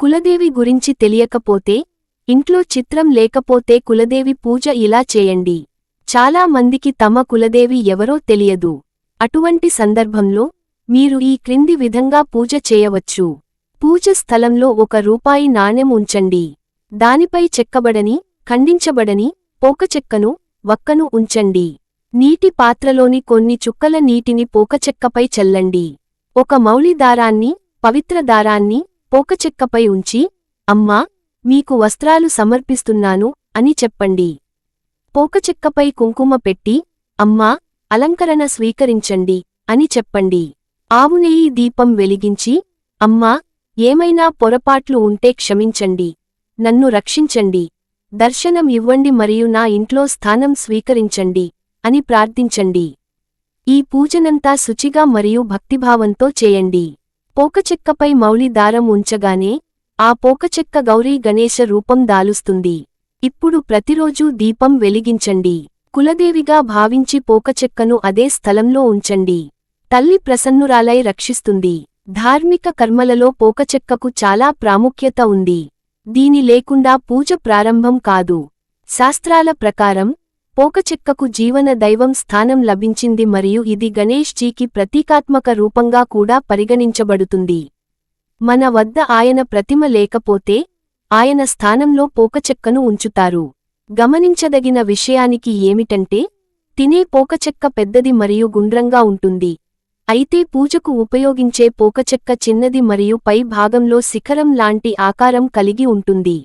కులదేవి గురించి తెలియకపోతే ఇంట్లో చిత్రం లేకపోతే కులదేవి పూజ ఇలా చేయండి. చాలా మందికి తమ కులదేవి ఎవరో తెలియదు. అటువంటి సందర్భంలో మీరు ఈ క్రింది విధంగా పూజ చేయవచ్చు. పూజ స్థలంలో ఒక రూపాయి నాణెం ఉంచండి. దానిపై చెక్కబడని ఖండించబడని పోకచెక్కను వక్కను ఉంచండి. నీటి పాత్రలోని కొన్ని చుక్కల నీటిని పోకచెక్కపై చల్లండి. ఒక మౌళి దారాన్ని పవిత్ర దారాన్ని పోకచెక్కపై ఉంచి అమ్మా మీకు వస్త్రాలు సమర్పిస్తున్నాను అని చెప్పండి. పోకచెక్కపై కుంకుమ పెట్టి అమ్మా అలంకరణ స్వీకరించండి అని చెప్పండి. ఆవునేయి దీపం వెలిగించి అమ్మా ఏమైనా పొరపాట్లు ఉంటే క్షమించండి. నన్ను రక్షించండి. దర్శనం ఇవ్వండి మరియు నా ఇంట్లో స్థానం స్వీకరించండి అని ప్రార్థించండి. ఈ పూజనంతా శుచిగా మరియు భక్తిభావంతో చేయండి. పోకచెక్కపై మౌలి దారం ఉంచగానే ఆ పోకచెక్క గౌరీ గణేశ రూపం దాలుస్తుంది. ఇప్పుడు ప్రతిరోజూ దీపం వెలిగించండి. కులదేవిగా భావించి పోకచెక్కను అదే స్థలంలో ఉంచండి. తల్లి ప్రసన్నురాలై రక్షిస్తుంది. ధార్మిక కర్మలలో పోకచెక్కకు చాలా ప్రాముఖ్యత ఉంది. దీని లేకుండా పూజ ప్రారంభం కాదు. శాస్త్రాల ప్రకారం పోకచెక్కకు జీవన దైవం స్థానం లభించింది మరియు ఇది గణేష్ జీకి ప్రతీకాత్మక రూపంగా కూడా పరిగణించబడుతుంది. మన వద్ద ఆయన ప్రతిమ లేకపోతే ఆయన స్థానంలో పోకచెక్కను ఉంచుతారు. గమనించదగిన విషయానికి ఏమిటంటే తినే పోకచెక్క పెద్దది మరియు గుండ్రంగా ఉంటుంది. అయితే పూజకు ఉపయోగించే పోకచెక్క చిన్నది మరియు పై భాగంలో శిఖరం లాంటి ఆకారం కలిగి ఉంటుంది.